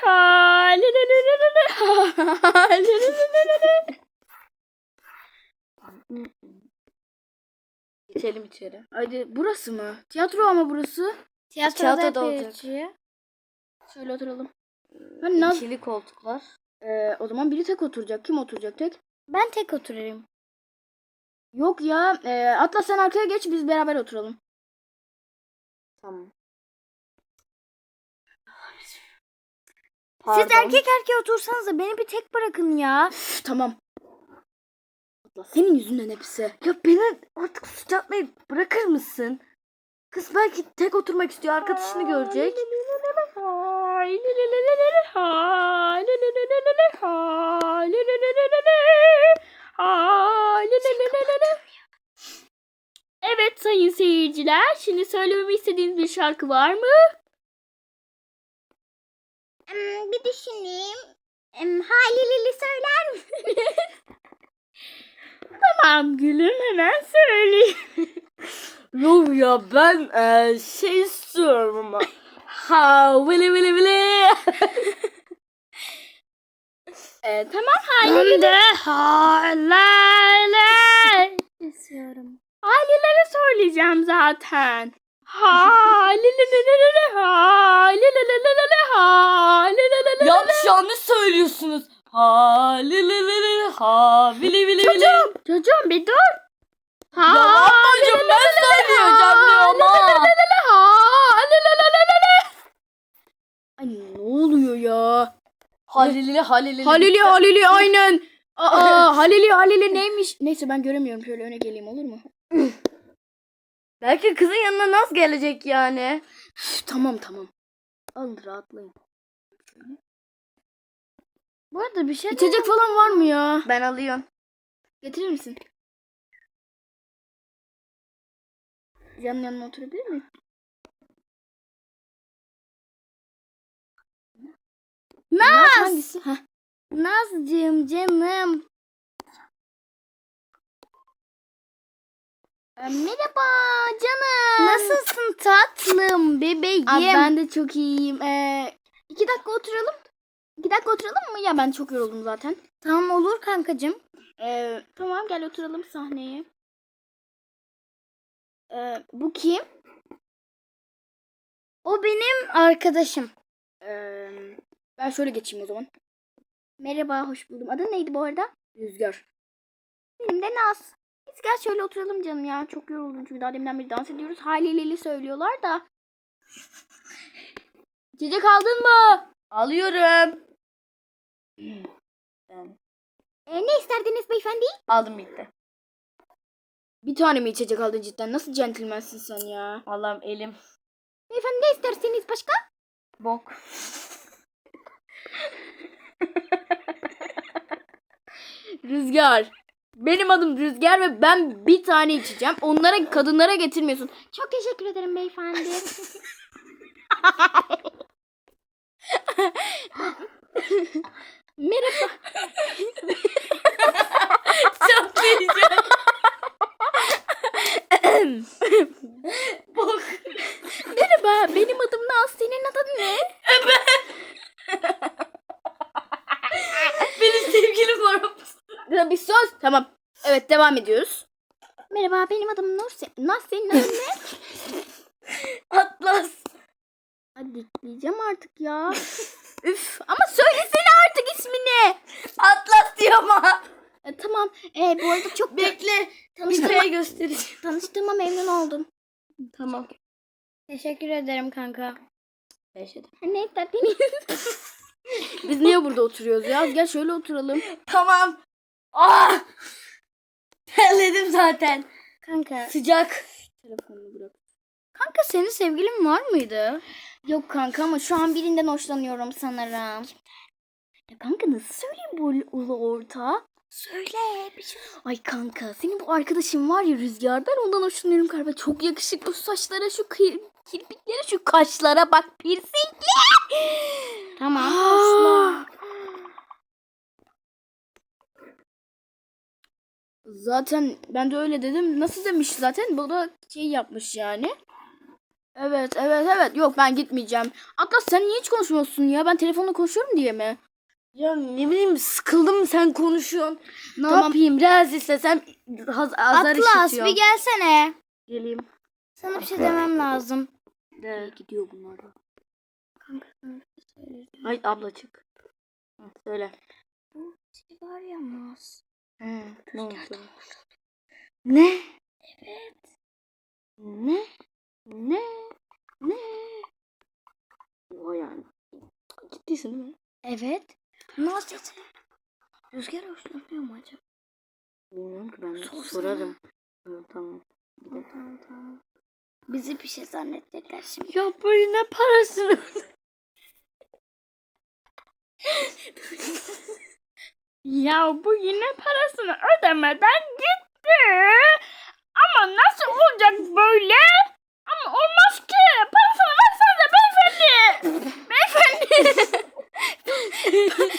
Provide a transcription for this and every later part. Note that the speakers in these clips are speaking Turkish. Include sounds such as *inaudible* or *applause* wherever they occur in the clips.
*laughs* Geçelim içeri. Hadi burası mı? Tiyatro ama burası. Tiyatroda, Tiyatroda hep olacak. Şöyle oturalım. Ben Naz, İkili koltuklar. Ee, o zaman biri tek oturacak. Kim oturacak tek? Ben tek otururum. Yok ya. E, Atlas sen arkaya geç biz beraber oturalım. Tamam. Siz erkek erkeğe otursanız da beni bir tek bırakın ya. Üf, tamam. Senin yüzünden hepsi. Ya beni artık suç atmayı bırakır mısın? Kız belki tek oturmak istiyor. Arkadaşını görecek. Evet sayın seyirciler, şimdi söylememi istediğiniz bir şarkı var mı? Bir düşüneyim. Halilili söyler mi? *laughs* Tamam gülüm hemen söyleyeyim. *laughs* Yok ya ben eee, şey istiyorum ama. Ha vili vili vili. Ee, *laughs* tamam Halil'i de Halil'e İstiyorum. Halil'e söyleyeceğim zaten. Halil'e Halil'e Halil'e Yanlış yanlış söylüyorsunuz. Ha li li li li ha vili vili vili. Çocuğum, çocuğum bir dur. Ya ablacığım ben söyleyeceğim. Ay ne oluyor ya? Halilili halilili. Halili Halili aynen. Aa Halili Halili neymiş? Neyse ben göremiyorum. Şöyle öne geleyim olur mu? Belki kızın yanına Naz gelecek yani. Üf, tamam tamam. Alın rahatlayın. Bu arada bir şey İçecek falan var mı ya? Ben alıyorum. Getirir misin? Yan yanına oturabilir miyim? Naz! Hangisi? Heh. Nazcığım canım. Merhaba canım. Nasılsın tatlım bebeğim? Abi ben de çok iyiyim. Ee, iki dakika oturalım. İki dakika oturalım mı? Ya ben çok yoruldum zaten. Tamam olur kankacığım. Ee, tamam gel oturalım sahneye. Ee, bu kim? O benim arkadaşım. Ee, ben şöyle geçeyim o zaman. Merhaba, hoş buldum. Adın neydi bu arada? Rüzgar. Benim de Naz. Biz gel şöyle oturalım canım ya. Çok yoruldum çünkü daha deminden beri dans ediyoruz. Halileli söylüyorlar da. İçecek aldın mı? Alıyorum. Ben Ee, ne isterdiniz beyefendi? aldım bitti. Bir tane mi içecek aldın cidden? Nasıl centilmensin sen ya? Allah'ım elim Beyefendi ne isterseniz başka? bok. *laughs* Rüzgar. Benim adım Rüzgar ve ben bir tane içeceğim. Onlara kadınlara getirmiyorsun. Çok teşekkür ederim beyefendi. *laughs* *laughs* Merhaba. Çatlayacağım. bok. Merhaba. Benim adım Naz. Senin adın ne? Benim sevgilim var. Ya Bir söz. Tamam. Evet devam ediyoruz. Merhaba benim adım Nur. Se- Naz senin adın ne? Atlas. Hadi diyeceğim artık ya. *laughs* Üf ama söylesene artık ismini. Atlas diyor ama. E, tamam. E, bu arada çok Bekle. Tanıştığıma, şey göstereceğim. tanıştığıma memnun oldum. Tamam. Teşekkür ederim kanka. Neyse *laughs* tatlıyız. Biz niye burada oturuyoruz ya? Gel şöyle oturalım. *laughs* Tamam. Ah! Terledim zaten. Kanka. Sıcak. Telefonunu bırak. Kanka senin sevgilin var mıydı? Yok kanka ama şu an birinden hoşlanıyorum sanırım. Ya kanka nasıl söyleyeyim bu ulu orta? Söyle bir şey. Ay kanka senin bu arkadaşın var ya Rüzgar ben ondan hoşlanıyorum galiba. Çok yakışıklı şu saçlara şu kir kirpiklere şu kaşlara bak piercingli. Tamam. Zaten ben de öyle dedim. Nasıl demiş zaten? Bu da şey yapmış yani. Evet evet evet. Yok ben gitmeyeceğim. Atlas sen niye hiç konuşmuyorsun ya? Ben telefonla konuşuyorum diye mi? Ya ne bileyim sıkıldım sen konuşuyorsun. Ne Tamam. yapayım? Reels istesem haz- azar Atlas işitiyor. bir gelsene. Geleyim. Sana bir şey demem lazım. De. Gidiyor bunlar. Ay abla çık. Söyle. Bu şey var ya Naz. Hı, ne oldu? Ne? Evet. Ne? Ne? Ne? O yani. Ciddiysin değil mi? Evet. Dedi. Rüzgar hoşlanıyor mu acaba? Bilmiyorum ki ben Sorsana. sorarım. Hı, tamam. Tamam tamam. Bizi bir şey zannedecekler şimdi. Ya bu ne parasını? *laughs* Ya bu yine parasını ödemeden gitti. Ama nasıl olacak böyle? Ama olmaz ki. Parasını versenize beyefendi. Beyefendi.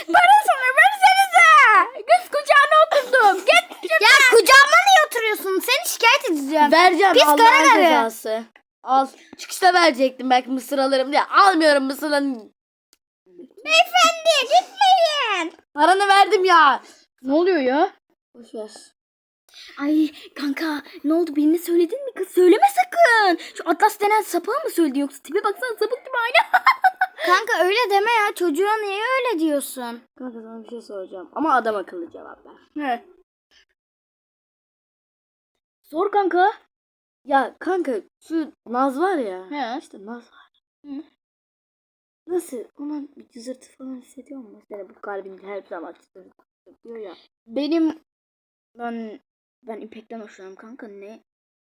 *laughs* parasını versenize. Kız kucağına oturdum. Git. Ya kucağıma niye oturuyorsun? Seni şikayet edeceğim. Vereceğim Pis Allah'ın kara karı. cezası. Al. Çıkışta verecektim belki mısır alırım diye. Almıyorum mısırın. Beyefendi gitmeyin. Paranı verdim ya. Ne oluyor ya? Boş ver. Ay kanka ne oldu birine söyledin mi kız? Söyleme sakın. Şu Atlas denen sapığa mı söyledin yoksa tipe baksana sapık gibi aynı. *laughs* Kanka öyle deme ya. Çocuğa niye öyle diyorsun? Kanka sana bir şey soracağım. Ama adam akıllı cevap ver. He. Sor kanka. Ya kanka şu Naz var ya. He. İşte Naz var. Hı. Nasıl? Ona bir cızırtı falan hissediyor mu? Mesela bu kalbin her zaman cızırtı diyor ya. Benim ben ben İpek'ten hoşlanıyorum kanka ne?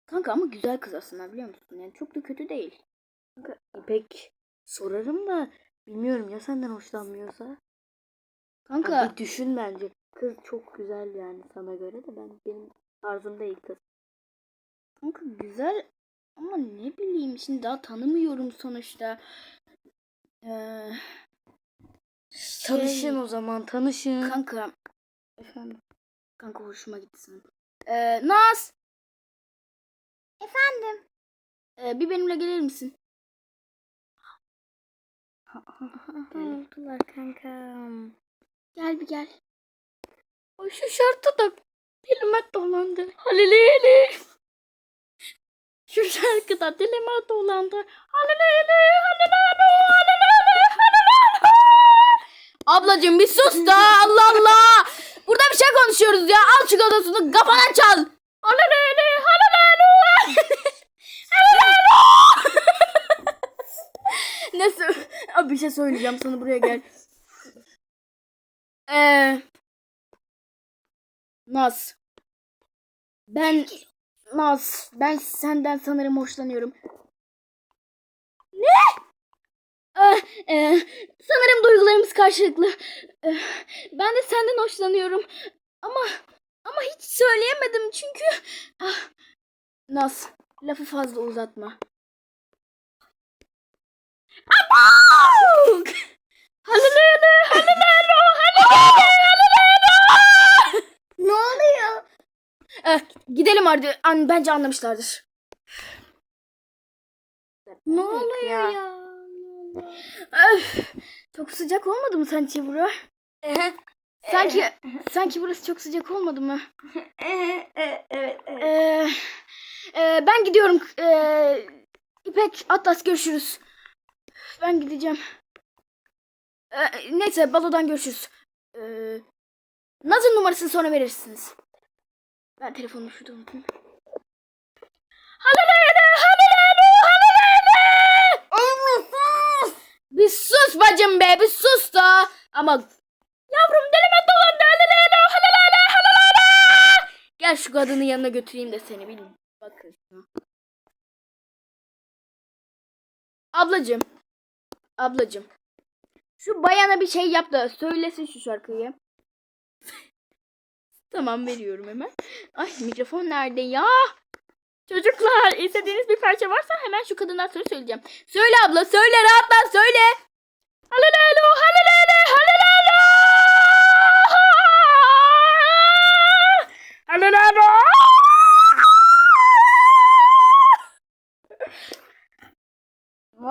Kanka ama güzel kız aslında biliyor musun? Yani çok da kötü değil. Kanka İpek sorarım da bilmiyorum ya senden hoşlanmıyorsa. Kanka bir düşün bence. Kız çok güzel yani sana göre de ben benim tarzım değil kız. kanka güzel ama ne bileyim şimdi daha tanımıyorum sonuçta. Ee, Tanışın o zaman tanışın. kanka Efendim. kanka hoşuma gitti sana. Ee, Naz Efendim. ee, bir benimle gelir misin? *laughs* Oldular kankam. Gel bir gel. Ay şu şarkı da dilime dolandı. Halileyli. Şu şarkıda dilime dolandı. Halileyli, halileyli, halileyli. Ablacım bir sus da Allah Allah. Burada bir şey konuşuyoruz ya. Al gadosunu kafana çal. Neyse. Abi bir şey söyleyeceğim sana buraya gel. Eee. Naz. Ben Naz, ben senden sanırım hoşlanıyorum. Ne? Ah, e, sanırım duygularımız karşılıklı. Eh, ben de senden hoşlanıyorum. Ama ama hiç söyleyemedim çünkü ah, Naz, lafı fazla uzatma. Abuk! Halilele, halilele, halilele. Ne oluyor? Eh, gidelim hadi. An bence anlamışlardır. Ne oluyor ya? ya? Öf, çok sıcak olmadı mı sence bura? Sanki sanki burası çok sıcak olmadı mı? evet, evet. Ee, e, ben gidiyorum. Ee, İpek, Atlas görüşürüz. Ben gideceğim. Ee, neyse balodan görüşürüz. Ee, Naz'ın numarasını sonra verirsiniz. Ben telefonumu şurada unuttum. Halilele, halilele, halilele. Bir sus bacım be, bir sus da. Ama yavrum dilime dolandı. Halilele, halilele, halilele. Gel şu kadının yanına götüreyim de seni bilin. Bakın. Ablacım. Ablacım. Şu bayana bir şey yap da söylesin şu şarkıyı. *laughs* tamam veriyorum hemen. Ay mikrofon nerede ya? Çocuklar istediğiniz bir parça varsa hemen şu kadından sonra söyleyeceğim. Söyle abla söyle rahatla söyle.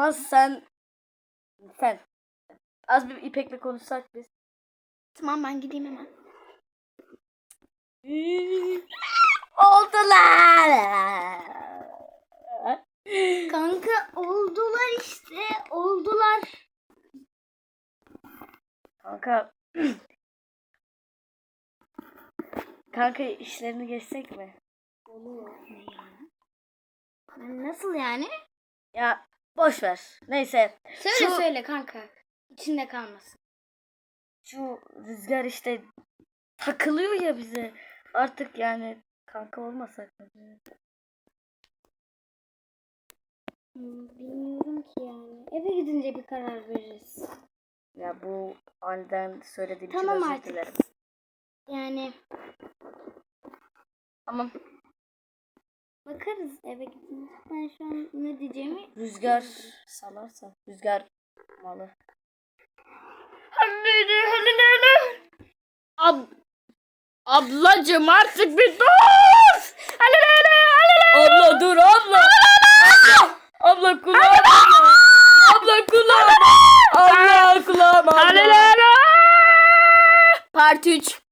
Naz sen sen az bir İpek'le konuşsak biz. Tamam ben gideyim hemen. Oldular. Kanka oldular işte. Oldular. Kanka. Kanka işlerini geçsek mi? Nasıl yani? Ya boş ver. Neyse. Söyle Şu- söyle kanka. İçinde kalmasın. Şu rüzgar işte takılıyor ya bize. Artık yani kanka olmasak mı? Bilmiyorum ki yani. Eve gidince bir karar veririz. Ya bu aniden söylediğim Tamam için özür artık. dilerim. Yani Tamam. bakarız eve gidince. Ben şu an ne diyeceğimi Rüzgar salarsa. Rüzgar malı. Ab Ablacım artık bir dur. Abla dur abla. abla. Abla kulağım. abla kulağım. Abla kulağım. Abla. Part 3.